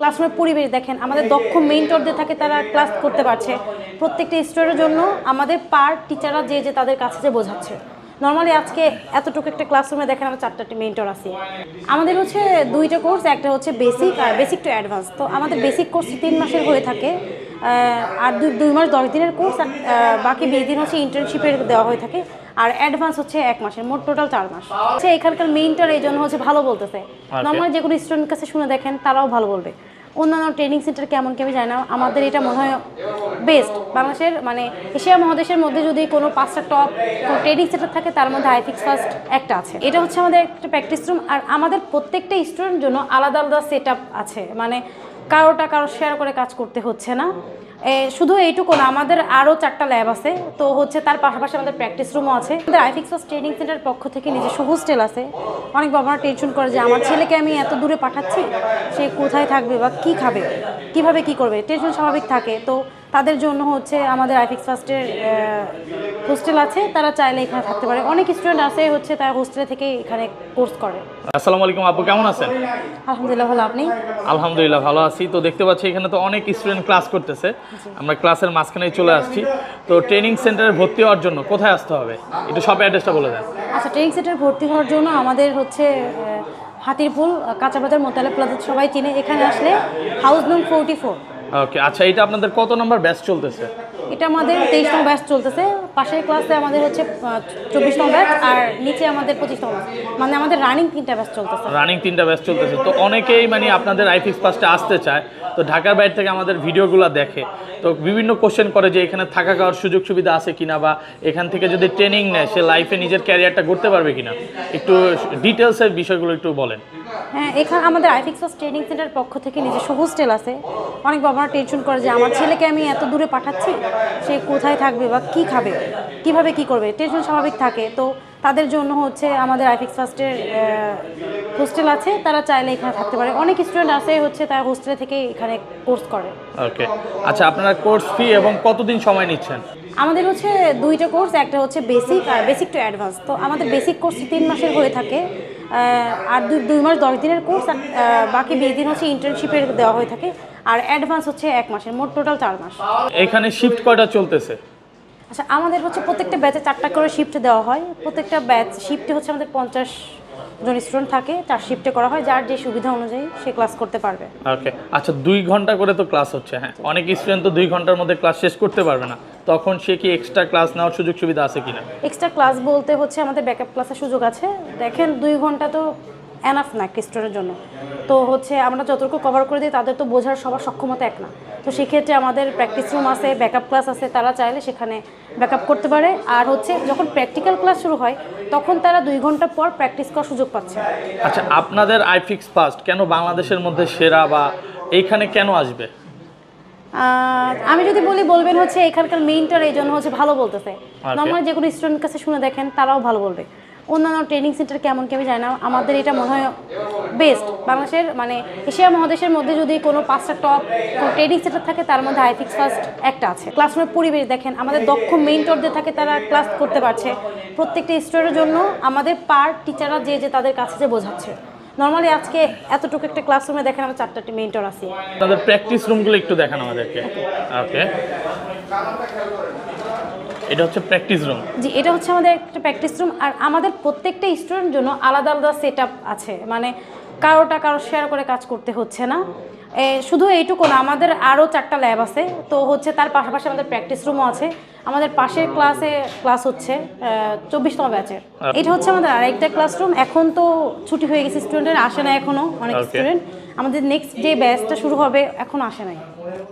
ক্লাসরুমের পরিবেশ দেখেন আমাদের দক্ষ মেন্টরদের থাকে তারা ক্লাস করতে পারছে। প্রত্যেকটা স্টুডেন্টের জন্য আমাদের পার টিচাররা যে যে তাদের কাছে যে বোঝাচ্ছে। নর্মালি আজকে এতটুকু একটা ক্লাসরুমে দেখেন আমার চারটা মেন্টর আছে। আমাদের হচ্ছে দুইটা কোর্স একটা হচ্ছে বেসিক আর বেসিক টু অ্যাডভান্স তো আমাদের বেসিক কোর্স তিন মাসের হয়ে থাকে আর দুই দুই মাস দশ দিনের কোর্স আর বাকি বিশ দিন হচ্ছে ইন্টার্নশিপের দেওয়া হয়ে থাকে। আর অ্যাডভান্স হচ্ছে এক মাসের মোট টোটাল চার মাস। হচ্ছে এখানকার মেইনটার এই জন্য হচ্ছে ভালো বলতেছে। নর্মাল যে কোনো স্টুডেন্ট কাছে শুনে দেখেন তারাও ভালো বলবে। অন্যান্য ট্রেনিং সেন্টার কেমন কেমন জানি না, আমাদের এটা মনে হয় বেস্ট বাংলাদেশের মানে এশিয়া মহাদেশের মধ্যে যদি কোনো পাঁচটা টপ ট্রেনিং সেন্টার থাকে, তার মধ্যে আইফিক্স ফার্স্ট একটা আছে। এটা হচ্ছে আমাদের একটা প্র্যাকটিস রুম আর আমাদের প্রত্যেকটা স্টুডেন্ট জন্য আলাদা আলাদা সেট আছে। মানে কারোটা কারও শেয়ার করে কাজ করতে হচ্ছে না। শুধু এইটুকু না, আমাদের আরও চারটা ল্যাব আছে। তো হচ্ছে তার পাশাপাশি আমাদের প্র্যাকটিস রুমও আছে। আমাদের আইফিক্স ট্রেনিং সেন্টার পক্ষ থেকে নিজস্ব হোস্টেল আছে। অনেক বাবা টেনশন করে যে, আমার ছেলেকে আমি এত দূরে পাঠাচ্ছি, সে কোথায় থাকবে বা কি খাবে? কীভাবে কি করবে? টেনশন স্বাভাবিক থাকে। তো তাদের জন্য হচ্ছে আমাদের আইফিক্স ফার্স্টের হোস্টেল আছে। তারা চাইলে এখানে থাকতে পারে। অনেক স্টুডেন্ট আছে হচ্ছে তারা হোস্টেলে থেকে এখানে কোর্স করে। আসসালামু আলাইকুম আপু কেমন আছেন? আলহামদুলিল্লাহ ভালো। আপনি? আলহামদুলিল্লাহ ভালো আছি। তো দেখতে পাচ্ছি এখানে তো অনেক স্টুডেন্ট ক্লাস করতেছে। আমরা ক্লাসের মাঝখানেই চলে আসছি। তো ট্রেনিং সেন্টারে ভর্তি হওয়ার জন্য কোথায় আসতে হবে? একটু সব অ্যাড্রেসটা বলে দেন। আচ্ছা ট্রেনিং সেন্টারে ভর্তি হওয়ার জন্য আমাদের হচ্ছে হাতিরপুল কাঁচাবাজার মোতালে প্লাজা সবাই চিনে। এখানে আসলে হাউস নং ফোরটি ফোর ওকে আচ্ছা এটা আপনাদের কত নম্বর ব্যাচ চলতেছে? এটা আমাদের তেইশ নম্বর ব্যাচ চলতেছে। পাশের ক্লাসে আমাদের হচ্ছে চব্বিশ নম্বর ব্যাচ আর নিচে আমাদের পঁচিশ নম্বর মানে আমাদের রানিং তিনটা ব্যাচ চলতেছে। রানিং তিনটা ব্যাচ চলতেছে। তো অনেকেই মানে আপনাদের আইফিক্স ফার্স্টে আসতে চায়। তো ঢাকার বাইরে থেকে আমাদের ভিডিওগুলো দেখে। তো বিভিন্ন কোশ্চেন করে যে এখানে থাকা খাওয়ার সুযোগ সুবিধা আছে কিনা বা এখান থেকে যদি ট্রেনিং নেয় সে লাইফে নিজের ক্যারিয়ারটা করতে পারবে কিনা? একটু ডিটেলসের বিষয়গুলো একটু বলেন। হ্যাঁ এখানে আমাদের আইফিক্স ট্রেনিং সেন্টার পক্ষ থেকে নিজস্ব হোস্টেল আছে। অনেক বাবা টেনশন করে যে আমার ছেলেকে আমি এত দূরে পাঠাচ্ছি সে কোথায় থাকবে বা কি খাবে? কীভাবে কি করবে? টেনশন স্বাভাবিক থাকে। তো তাদের জন্য হচ্ছে আমাদের আইফিক্স ফার্স্টের হোস্টেল আছে। তারা চাইলে এখানে থাকতে পারে। অনেক স্টুডেন্ট আছে হচ্ছে তারা হোস্টেলে থেকে এখানে কোর্স করে। ওকে। আচ্ছা আপনারা কোর্স ফি এবং কতদিন সময় নিচ্ছেন? আমাদের হচ্ছে দুইটা কোর্স একটা হচ্ছে বেসিক আর বেসিক টু অ্যাডভান্স তো আমাদের বেসিক কোর্স তিন মাসের হয়ে থাকে। আর দুই দুই মাস দশ দিনের কোর্স আর বাকি বিশ দিন হচ্ছে ইন্টার্নশিপের দেওয়া হয়ে থাকে। আর অ্যাডভান্স হচ্ছে এক মাসের মোট টোটাল চার মাস। এখানে শিফট কয়টা চলতেছে? আচ্ছা আমাদের হচ্ছে প্রত্যেকটা ব্যাচে চারটা করে শিফট দেওয়া হয়। প্রত্যেকটা ব্যাচ শিফটে হচ্ছে আমাদের পঞ্চাশ জন স্টুডেন্ট থাকে তার শিফটে করা হয় যার যে সুবিধা অনুযায়ী সে ক্লাস করতে পারবে। ওকে আচ্ছা দুই ঘণ্টা করে তো ক্লাস হচ্ছে হ্যাঁ। অনেক স্টুডেন্ট তো দুই ঘণ্টার মধ্যে ক্লাস শেষ করতে পারবে না। তখন সে কি এক্সট্রা ক্লাস নেওয়ার সুযোগ সুবিধা আছে কিনা? এক্সট্রা ক্লাস বলতে হচ্ছে আমাদের ব্যাকআপ ক্লাসের সুযোগ আছে। দেখেন দুই ঘণ্টা তো এনাফ না স্টুডেন্টের জন্য। তো হচ্ছে আমরা যতটুকু কভার করে দিই তাদের তো বোঝার সবার সক্ষমতা এক না। তো সেক্ষেত্রে আমাদের প্র্যাকটিস রুম আছে ব্যাকআপ ক্লাস আছে তারা চাইলে সেখানে ব্যাকআপ করতে পারে। আর হচ্ছে যখন প্র্যাকটিক্যাল ক্লাস শুরু হয় তখন তারা দুই ঘণ্টা পর প্র্যাকটিস করার সুযোগ পাচ্ছে। আচ্ছা আপনাদের আইফিক্স ফার্স্ট কেন বাংলাদেশের মধ্যে সেরা বা এইখানে কেন আসবে? আমি যদি বলি বলবেন হচ্ছে এখানকার মেইনটার এই জন্য হচ্ছে ভালো বলতেছে। নর্মাল যে কোনো স্টুডেন্ট কাছে শুনে দেখেন তারাও ভালো বলবে। অন্যান্য ট্রেনিং সেন্টার কেমন কি আমি জানি না। আমাদের এটা মনে হয় বেস্ট বাংলাদেশের মানে এশিয়া মহাদেশের মধ্যে যদি কোনো পাঁচটা টপ ট্রেনিং সেন্টার থাকে তার মধ্যে আইফিক্স ফার্স্ট একটা আছে। ক্লাসরুমের পরিবেশ দেখেন আমাদের দক্ষ মেইনটরদের থাকে তারা ক্লাস করতে পারছে। প্রত্যেকটা স্টুডেন্টের জন্য আমাদের পার টিচাররা যে যে তাদের কাছে যে বোঝাচ্ছে। নর্মালি আজকে এতটুকু একটা ক্লাসরুমে দেখেন আমার চারটা মেন্টর আছে। তাদের প্র্যাকটিস রুমগুলো একটু দেখান আমাদেরকে। ওকে এটা হচ্ছে প্র্যাকটিস রুম জি এটা হচ্ছে আমাদের একটা প্র্যাকটিস রুম আর আমাদের প্রত্যেকটা স্টুডেন্ট জন্য আলাদা আলাদা সেট আছে। মানে কারোটা কারও শেয়ার করে কাজ করতে হচ্ছে না। শুধু এইটুকু না আমাদের আরও চারটা ল্যাব আছে। তো হচ্ছে তার পাশাপাশি আমাদের প্র্যাকটিস রুমও আছে। আমাদের পাশের ক্লাসে ক্লাস হচ্ছে চব্বিশতম ব্যাচের এটা হচ্ছে আমাদের আরেকটা ক্লাসরুম এখন তো ছুটি হয়ে গেছে স্টুডেন্টের আসে না এখনও অনেক স্টুডেন্ট আমাদের নেক্সট যে ব্যাচটা শুরু হবে এখন আসে নাই।